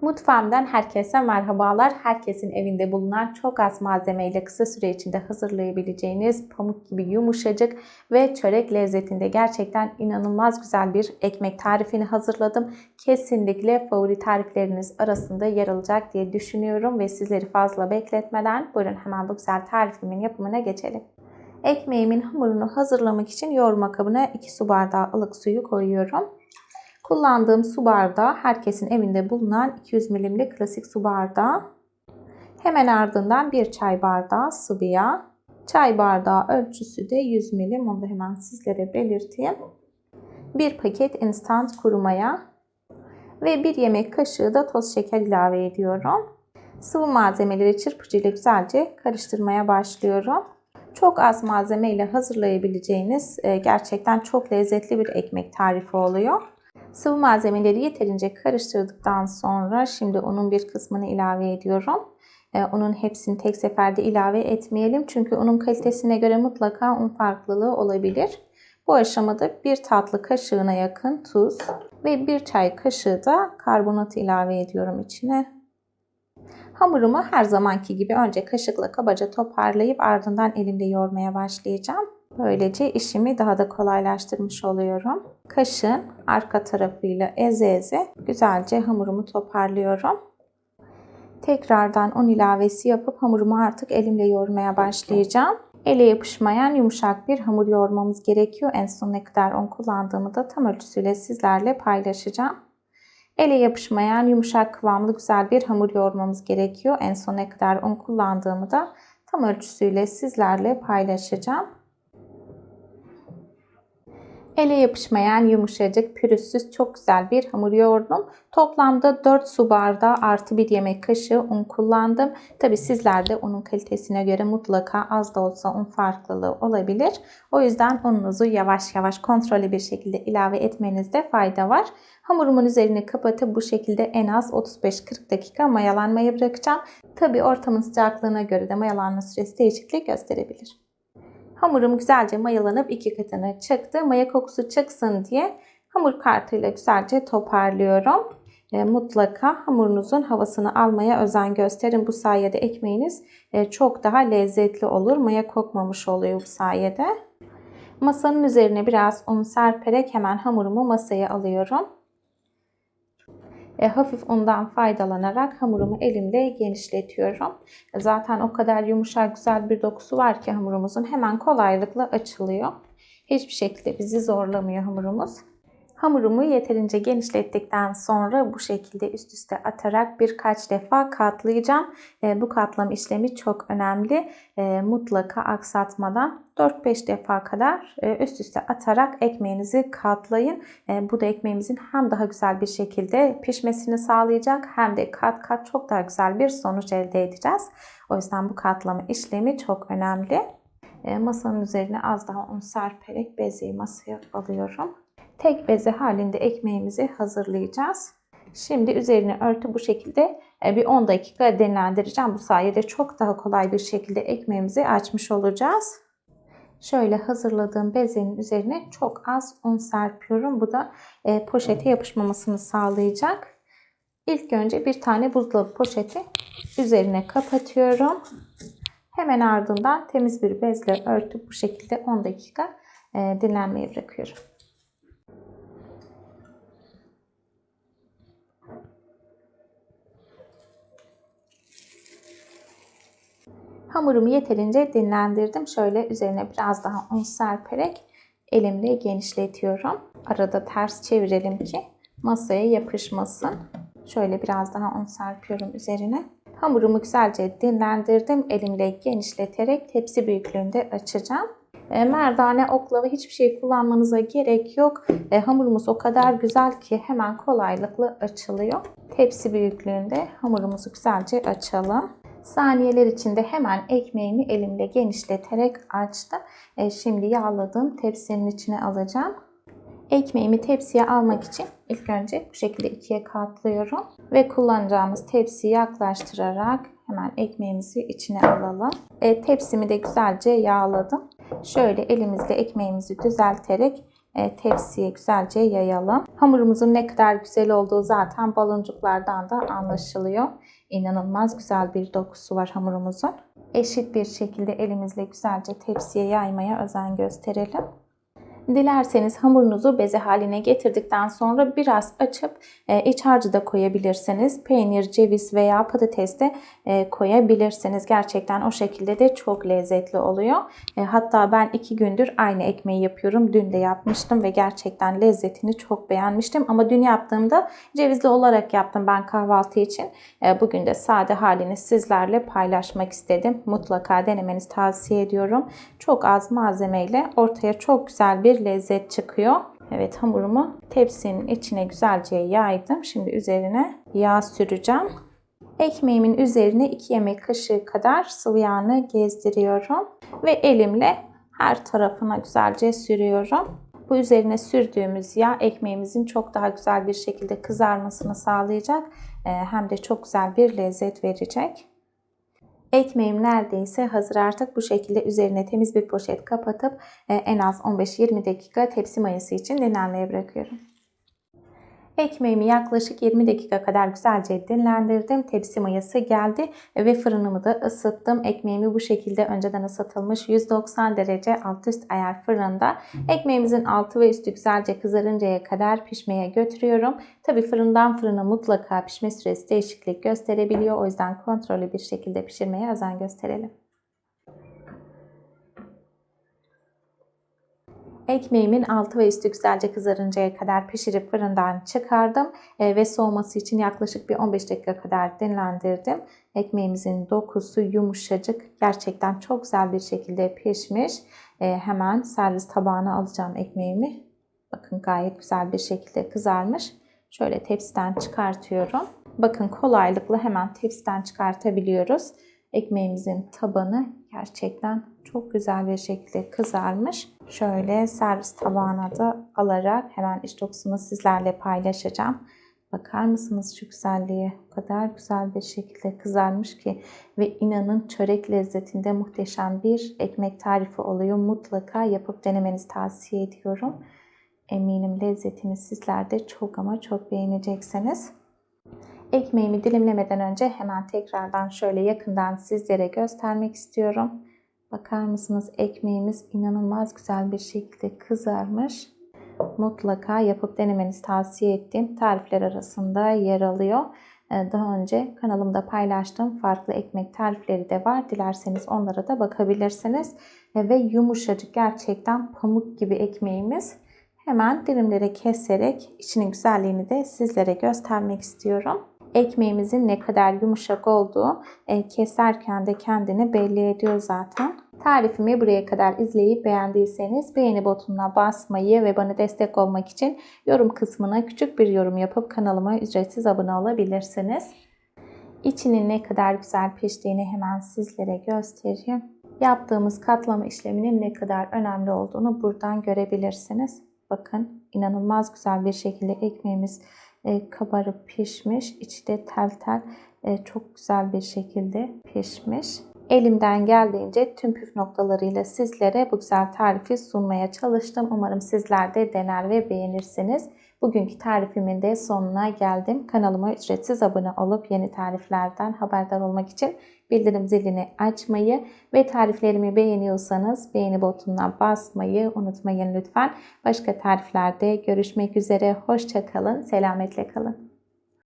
Mutfağımdan herkese merhabalar. Herkesin evinde bulunan çok az malzemeyle kısa süre içinde hazırlayabileceğiniz pamuk gibi yumuşacık ve çörek lezzetinde gerçekten inanılmaz güzel bir ekmek tarifini hazırladım. Kesinlikle favori tarifleriniz arasında yer alacak diye düşünüyorum ve sizleri fazla bekletmeden buyurun hemen bu güzel tarifimin yapımına geçelim. Ekmeğimin hamurunu hazırlamak için yoğurma kabına 2 su bardağı ılık suyu koyuyorum. Kullandığım su bardağı herkesin evinde bulunan 200 milimlik klasik su bardağı. Hemen ardından bir çay bardağı sıvı yağ. Çay bardağı ölçüsü de 100 milim. Onu da hemen sizlere belirteyim. Bir paket instant kuru maya ve bir yemek kaşığı da toz şeker ilave ediyorum. Sıvı malzemeleri çırpıcıyla güzelce karıştırmaya başlıyorum. Çok az malzeme ile hazırlayabileceğiniz e, gerçekten çok lezzetli bir ekmek tarifi oluyor. Sıvı malzemeleri yeterince karıştırdıktan sonra şimdi unun bir kısmını ilave ediyorum. Ee, unun hepsini tek seferde ilave etmeyelim. Çünkü unun kalitesine göre mutlaka un farklılığı olabilir. Bu aşamada bir tatlı kaşığına yakın tuz ve bir çay kaşığı da karbonat ilave ediyorum içine. Hamurumu her zamanki gibi önce kaşıkla kabaca toparlayıp ardından elimle yoğurmaya başlayacağım. Böylece işimi daha da kolaylaştırmış oluyorum. Kaşığın arka tarafıyla eze eze güzelce hamurumu toparlıyorum. Tekrardan un ilavesi yapıp hamurumu artık elimle yoğurmaya başlayacağım. Ele yapışmayan yumuşak bir hamur yoğurmamız gerekiyor. En son ne kadar un kullandığımı da tam ölçüsüyle sizlerle paylaşacağım. Ele yapışmayan yumuşak kıvamlı güzel bir hamur yoğurmamız gerekiyor. En son ne kadar un kullandığımı da tam ölçüsüyle sizlerle paylaşacağım. Ele yapışmayan yumuşacık pürüzsüz çok güzel bir hamur yoğurdum. Toplamda 4 su bardağı artı bir yemek kaşığı un kullandım. Tabi sizlerde unun kalitesine göre mutlaka az da olsa un farklılığı olabilir. O yüzden ununuzu yavaş yavaş kontrollü bir şekilde ilave etmenizde fayda var. Hamurumun üzerini kapatıp bu şekilde en az 35-40 dakika mayalanmaya bırakacağım. Tabi ortamın sıcaklığına göre de mayalanma süresi değişiklik gösterebilir. Hamurum güzelce mayalanıp iki katına çıktı. Maya kokusu çıksın diye hamur kartıyla güzelce toparlıyorum. E, mutlaka hamurunuzun havasını almaya özen gösterin. Bu sayede ekmeğiniz e, çok daha lezzetli olur. Maya kokmamış oluyor bu sayede. Masanın üzerine biraz un serperek hemen hamurumu masaya alıyorum. E, hafif undan faydalanarak hamurumu elimde genişletiyorum. E, zaten o kadar yumuşak güzel bir dokusu var ki hamurumuzun hemen kolaylıkla açılıyor. Hiçbir şekilde bizi zorlamıyor hamurumuz. Hamurumu yeterince genişlettikten sonra bu şekilde üst üste atarak birkaç defa katlayacağım. E, bu katlama işlemi çok önemli. E, mutlaka aksatmadan 4-5 defa kadar e, üst üste atarak ekmeğinizi katlayın. E, bu da ekmeğimizin hem daha güzel bir şekilde pişmesini sağlayacak hem de kat kat çok daha güzel bir sonuç elde edeceğiz. O yüzden bu katlama işlemi çok önemli. Masanın üzerine az daha un serperek bezeyi masaya alıyorum tek beze halinde ekmeğimizi hazırlayacağız. Şimdi üzerine örtü bu şekilde e, bir 10 dakika dinlendireceğim. Bu sayede çok daha kolay bir şekilde ekmeğimizi açmış olacağız. Şöyle hazırladığım bezenin üzerine çok az un serpiyorum. Bu da e, poşete yapışmamasını sağlayacak. İlk önce bir tane buzdolabı poşeti üzerine kapatıyorum. Hemen ardından temiz bir bezle örtüp bu şekilde 10 dakika e, dinlenmeye bırakıyorum. Hamurumu yeterince dinlendirdim. Şöyle üzerine biraz daha un serperek elimle genişletiyorum. Arada ters çevirelim ki masaya yapışmasın. Şöyle biraz daha un serpiyorum üzerine. Hamurumu güzelce dinlendirdim. Elimle genişleterek tepsi büyüklüğünde açacağım. E, merdane, oklava hiçbir şey kullanmanıza gerek yok. E, hamurumuz o kadar güzel ki hemen kolaylıkla açılıyor. Tepsi büyüklüğünde hamurumuzu güzelce açalım. Saniyeler içinde hemen ekmeğimi elimle genişleterek açtım. E, şimdi yağladığım tepsinin içine alacağım. Ekmeğimi tepsiye almak için ilk önce bu şekilde ikiye katlıyorum. Ve kullanacağımız tepsiyi yaklaştırarak hemen ekmeğimizi içine alalım. E, tepsimi de güzelce yağladım. Şöyle elimizle ekmeğimizi düzelterek e, tepsiye güzelce yayalım. Hamurumuzun ne kadar güzel olduğu zaten baloncuklardan da anlaşılıyor. İnanılmaz güzel bir dokusu var hamurumuzun. Eşit bir şekilde elimizle güzelce tepsiye yaymaya özen gösterelim. Dilerseniz hamurunuzu beze haline getirdikten sonra biraz açıp e, iç harcı da koyabilirsiniz. Peynir, ceviz veya patates de e, koyabilirsiniz. Gerçekten o şekilde de çok lezzetli oluyor. E, hatta ben iki gündür aynı ekmeği yapıyorum. Dün de yapmıştım ve gerçekten lezzetini çok beğenmiştim. Ama dün yaptığımda cevizli olarak yaptım ben kahvaltı için. Bugün de sade halini sizlerle paylaşmak istedim. Mutlaka denemenizi tavsiye ediyorum. Çok az malzemeyle ortaya çok güzel bir lezzet çıkıyor. Evet hamurumu tepsinin içine güzelce yaydım. Şimdi üzerine yağ süreceğim. Ekmeğimin üzerine 2 yemek kaşığı kadar sıvı yağını gezdiriyorum. Ve elimle her tarafına güzelce sürüyorum. Bu üzerine sürdüğümüz yağ ekmeğimizin çok daha güzel bir şekilde kızarmasını sağlayacak. Hem de çok güzel bir lezzet verecek. Ekmeğim neredeyse hazır artık bu şekilde üzerine temiz bir poşet kapatıp e, en az 15-20 dakika tepsi mayası için dinlenmeye bırakıyorum. Ekmeğimi yaklaşık 20 dakika kadar güzelce dinlendirdim. Tepsi mayası geldi ve fırınımı da ısıttım. Ekmeğimi bu şekilde önceden ısıtılmış 190 derece alt üst ayar fırında. Ekmeğimizin altı ve üstü güzelce kızarıncaya kadar pişmeye götürüyorum. Tabi fırından fırına mutlaka pişme süresi değişiklik gösterebiliyor. O yüzden kontrollü bir şekilde pişirmeye özen gösterelim. Ekmeğimin altı ve üstü güzelce kızarıncaya kadar pişirip fırından çıkardım e, ve soğuması için yaklaşık bir 15 dakika kadar dinlendirdim. Ekmeğimizin dokusu yumuşacık, gerçekten çok güzel bir şekilde pişmiş. E, hemen servis tabağına alacağım ekmeğimi. Bakın gayet güzel bir şekilde kızarmış. Şöyle tepsiden çıkartıyorum. Bakın kolaylıkla hemen tepsiden çıkartabiliyoruz. Ekmeğimizin tabanı gerçekten çok güzel bir şekilde kızarmış. Şöyle servis tabağına da alarak hemen iç dokusunu sizlerle paylaşacağım. Bakar mısınız şu güzelliğe? O kadar güzel bir şekilde kızarmış ki ve inanın çörek lezzetinde muhteşem bir ekmek tarifi oluyor. Mutlaka yapıp denemenizi tavsiye ediyorum. Eminim lezzetini sizler de çok ama çok beğeneceksiniz. Ekmeğimi dilimlemeden önce hemen tekrardan şöyle yakından sizlere göstermek istiyorum. Bakar mısınız ekmeğimiz inanılmaz güzel bir şekilde kızarmış. Mutlaka yapıp denemenizi tavsiye ettiğim tarifler arasında yer alıyor. Ee, daha önce kanalımda paylaştığım farklı ekmek tarifleri de var. Dilerseniz onlara da bakabilirsiniz. Ve yumuşacık gerçekten pamuk gibi ekmeğimiz. Hemen dilimlere keserek içinin güzelliğini de sizlere göstermek istiyorum ekmeğimizin ne kadar yumuşak olduğu e, keserken de kendini belli ediyor zaten. Tarifimi buraya kadar izleyip beğendiyseniz beğeni butonuna basmayı ve bana destek olmak için yorum kısmına küçük bir yorum yapıp kanalıma ücretsiz abone olabilirsiniz. İçinin ne kadar güzel piştiğini hemen sizlere göstereyim. Yaptığımız katlama işleminin ne kadar önemli olduğunu buradan görebilirsiniz. Bakın inanılmaz güzel bir şekilde ekmeğimiz e, kabarıp pişmiş. İçi de tel tel e, çok güzel bir şekilde pişmiş. Elimden geldiğince tüm püf noktalarıyla sizlere bu güzel tarifi sunmaya çalıştım. Umarım sizler de dener ve beğenirsiniz. Bugünkü tarifimin de sonuna geldim. Kanalıma ücretsiz abone olup yeni tariflerden haberdar olmak için bildirim zilini açmayı ve tariflerimi beğeniyorsanız beğeni butonuna basmayı unutmayın lütfen. Başka tariflerde görüşmek üzere. Hoşçakalın, selametle kalın.